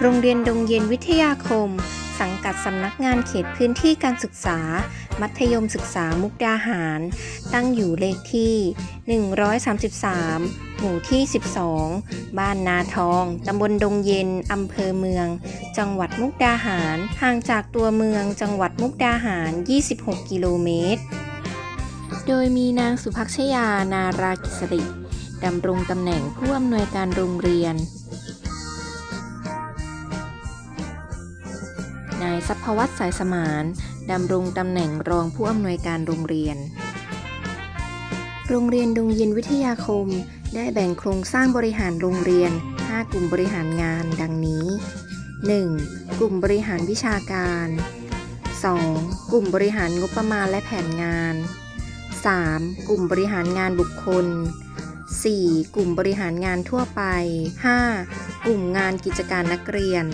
โรงเรียนดงเย็นวิทยาคม สังกัดสำนักงานเขตพื้นที่การศึกษา มัธยมศึกษามุกดาหาร ตั้งอยู่เลขที่ 133 หมู่ที่ 12 บ้านนาทอง ตำบลดงเย็น อำเภอเมือง จังหวัดมุกดาหาร ห่างจากตัวเมืองจังหวัดมุกดาหาร 26 กิโลเมตร โดยมีนางสุภักชยานารากิสริดำรงตำแหน่งผู้อำนวยการโรงเรียน สัพพวัตสายสมานดำรงตำแหน่งรองผู้อำนวยการโรงเรียน โรงเรียนดงเย็นวิทยาคม ได้แบ่งโครงสร้างบริหารโรงเรียน 5 กลุ่มบริหารงานดังนี้ 1. กลุ่มบริหารวิชาการ 2. กลุ่มบริหารงบประมาณและแผนงาน 3. กลุ่มบริหารงานบุคคล 4. กลุ่มบริหารงานทั่วไป 5. กลุ่มงานกิจการนักเรียน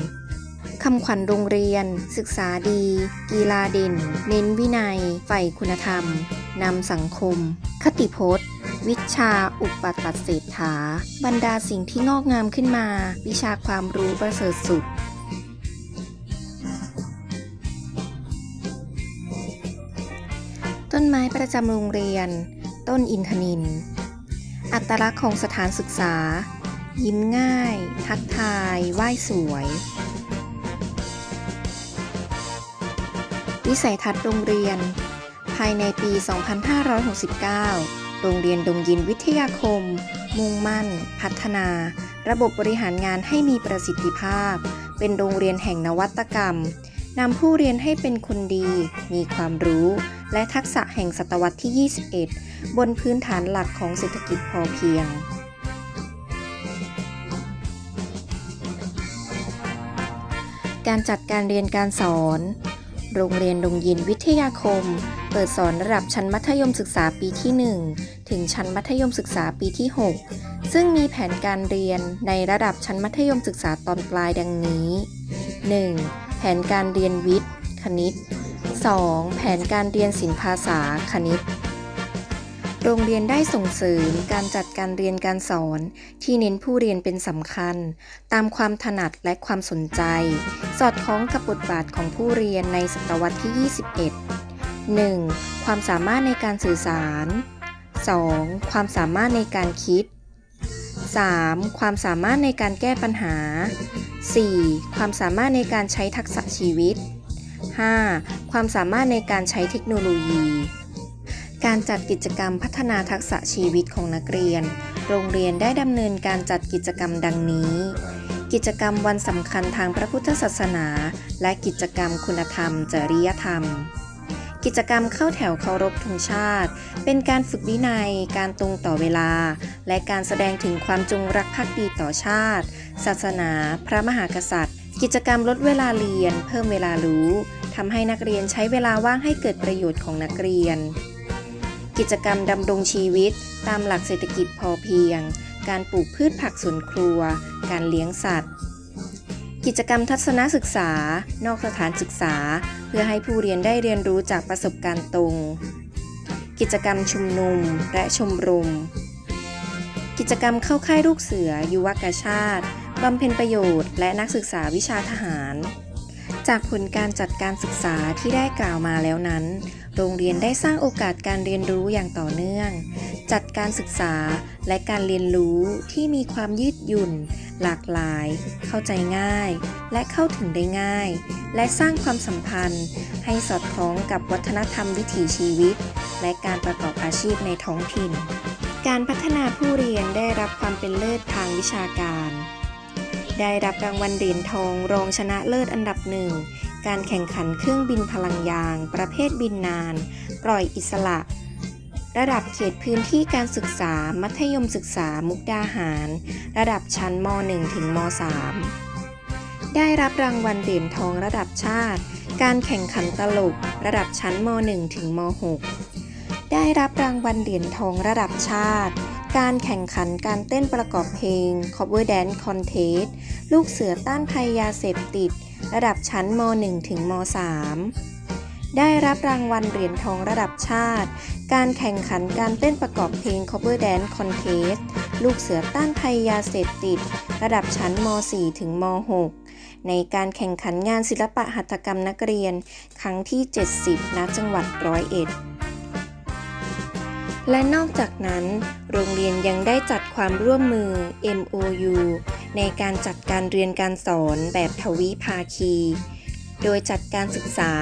คำขวัญโรงเรียน ศึกษาดี กีฬาเด่น เน้นวินัย ใฝ่คุณธรรม นำสังคม คติพจน์ วิชาอุปตัดเศรษฐา บรรดาสิ่งที่งอกงามขึ้นมา วิชาความรู้ประเสริฐสุดต้นไม้ประจำโรงเรียน ต้นอินทนิน อัตลักษณ์ของสถานศึกษา ยิ้มง่าย ทักทาย ไหว้สวย วิสัยทัศน์โรงเรียน ภายในปี 2569 โรงเรียนดงยินวิทยาคม มุ่งมั่น พัฒนา ระบบบริหารงานให้มีประสิทธิภาพ เป็นโรงเรียนแห่งนวัตกรรมนำผู้เรียนให้เป็นคนดี มีความรู้ และทักษะแห่งศตวรรษที่ 21 บนพื้นฐานหลักของเศรษฐกิจพอเพียง การจัดการเรียนการสอน โรงเรียนดงยินวิทยาคม เปิดสอนระดับชั้นมัธยมศึกษาปีที่ 1 ถึงชั้นมัธยมศึกษาปีที่ 6 ซึ่งมีแผนการเรียนในระดับชั้นมัธยมศึกษาตอนปลายดังนี้ 1. แผนการเรียนวิทย์ คณิต 2. แผนการเรียนศิลปภาษาคณิต โรงเรียนได้ส่งเสริมการจัดการเรียนการสอน ที่เน้นผู้เรียนเป็นสำคัญ ตามความถนัดและความสนใจ สอดคล้องกับบทบาทของผู้เรียนในศตวรรษที่ 21 1. ความสามารถในการสื่อสาร 2. ความสามารถในการคิด 3. ความสามารถในการแก้ปัญหา 4. ความสามารถในการใช้ทักษะชีวิต 5. ความสามารถในการใช้เทคโนโลยี การจัดกิจกรรมพัฒนาทักษะชีวิตของนักเรียน โรงเรียนได้ดำเนินการจัดกิจกรรมดังนี้ กิจกรรมวันสำคัญทางพระพุทธศาสนา และกิจกรรมคุณธรรม จริยธรรม กิจกรรมเข้าแถวเคารพธงชาติ เป็นการฝึกวินัย การตรงต่อเวลา และการแสดงถึงความจงรักภักดีต่อชาติ ศาสนา พระมหากษัตริย์ กิจกรรมลดเวลาเรียน เพิ่มเวลารู้ทำให้นักเรียนใช้เวลาว่างให้เกิดประโยชน์ของนักเรียน กิจกรรมดำรงชีวิต ตามหลักเศรษฐกิจพอเพียง การปลูกพืชผักสวนครัว การเลี้ยงสัตว์ กิจกรรมทัศนศึกษา นอกสถานศึกษา เพื่อให้ผู้เรียนได้เรียนรู้จากประสบการณ์ตรง กิจกรรมชุมนุมและชมรม กิจกรรมเข้าค่ายลูกเสือ ยุวกาชาติบำเพ็ญประโยชน์ และนักศึกษาวิชาทหาร จากผลการจัดการศึกษาที่ได้กล่าวมาแล้วนั้น โรงเรียนได้สร้างโอกาสการเรียนรู้อย่างต่อเนื่อง จัดการศึกษาและการเรียนรู้ที่มีความยืดหยุ่น หลากหลาย เข้าใจง่าย และเข้าถึงได้ง่าย และสร้างความสัมพันธ์ ให้สอดคล้องกับวัฒนธรรมวิถีชีวิต และการประกอบอาชีพในท้องถิ่น การพัฒนาผู้เรียนได้รับความเป็นเลิศทางวิชาการได้รับรางวัลเหรียญทองรองชนะเลิศอันดับหนึ่ง การแข่งขันเครื่องบินพลังยาง ประเภทบินนาน ปล่อยอิสระ ระดับเขตพื้นที่การศึกษา มัธยมศึกษามุกดาหาร ระดับชั้นม .1 ถึงม .3 ได้รับรางวัลเหรียญทองระดับชาติ การแข่งขันตลก ระดับชั้นม .1 ถึงม .6 ได้รับรางวัลเหรียญทองระดับชาติการแข่งขันการเต้นประกอบเพลง cover dance contest ลูกเสือต้านภัยยาเสพติด ระดับชั้นม .1 ถึงม .3 ได้รับรางวัลเหรียญทองระดับชาติ การแข่งขันการเต้นประกอบเพลง cover dance contest ลูกเสือต้านภัยยาเสพติด ระดับชั้นม .4 ถึงม .6 ในการแข่งขันงานศิลปะหัตถกรรมนักเรียน ครั้งที่ 70 ณ จังหวัดร้อยเอ็ดและนอกจากนั้น โรงเรียนยังได้จัดความร่วมมือ MOU ในการจัดการเรียนการสอนแบบทวิภาคี โดยจัดการศึกษา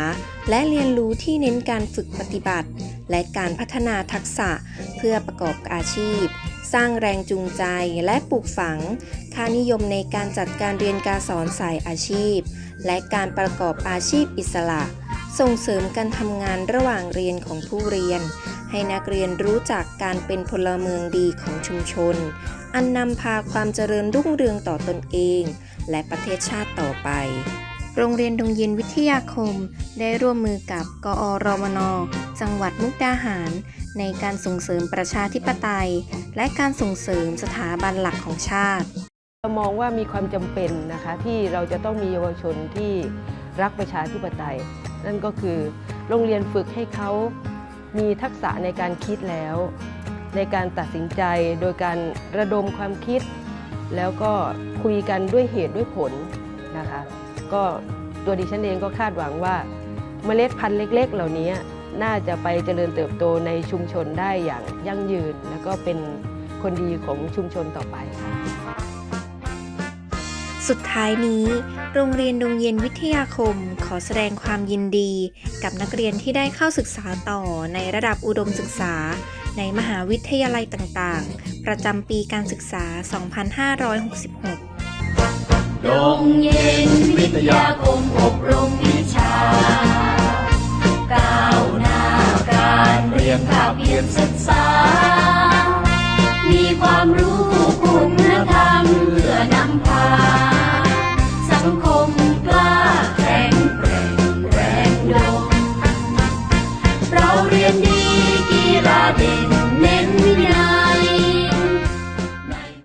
และเรียนรู้ที่เน้นการฝึกปฏิบัติ และการพัฒนาทักษะเพื่อประกอบอาชีพ สร้างแรงจูงใจและปลูกฝัง ค่านิยมในการจัดการเรียนการสอนสายอาชีพ และการประกอบอาชีพอิสระ ส่งเสริมการทำงานระหว่างเรียนของผู้เรียน ให้นักเรียนรู้จักการเป็นพลเมืองดีของชุมชน อันนำพาความเจริญรุ่งเรืองต่อตนเอง และประเทศชาติต่อไป โรงเรียนดงเย็นวิทยาคม ได้ร่วมมือกับกอรมน จังหวัดมุกดาหาร ในการส่งเสริมประชาธิปไตย และการส่งเสริมสถาบันหลักของชาติเรามองว่ามีความจำเป็นนะคะที่เราจะต้องมีเยาวชนที่รักประชาธิปไตย นั่นก็คือโรงเรียนฝึกให้เขา มีทักษะในการคิดแล้ว ในการตัดสินใจโดยการระดมความคิด แล้วก็คุยกันด้วยเหตุด้วยผลนะคะก็ตัวดิฉันเองก็คาดหวังว่า เมล็ดพันธุ์เล็ก ๆ เหล่านี้น่าจะไปเจริญเติบโตในชุมชนได้อย่างยั่งยืน แล้วก็เป็นคนดีของชุมชนต่อไปค่ะ สุดท้ายนี้ โรงเรียนดงเย็นวิทยาคมขอแสดงความยินดี กับนักเรียนที่ได้เข้าศึกษาต่อในระดับอุดมศึกษา ในมหาวิทยาลัยต่างๆ ประจำปีการศึกษา 2566โรงเย็นวิทยาคมอบรมวิชา ก้าวหน้าการเรียนภาคเพียรศึกษา มีความรู้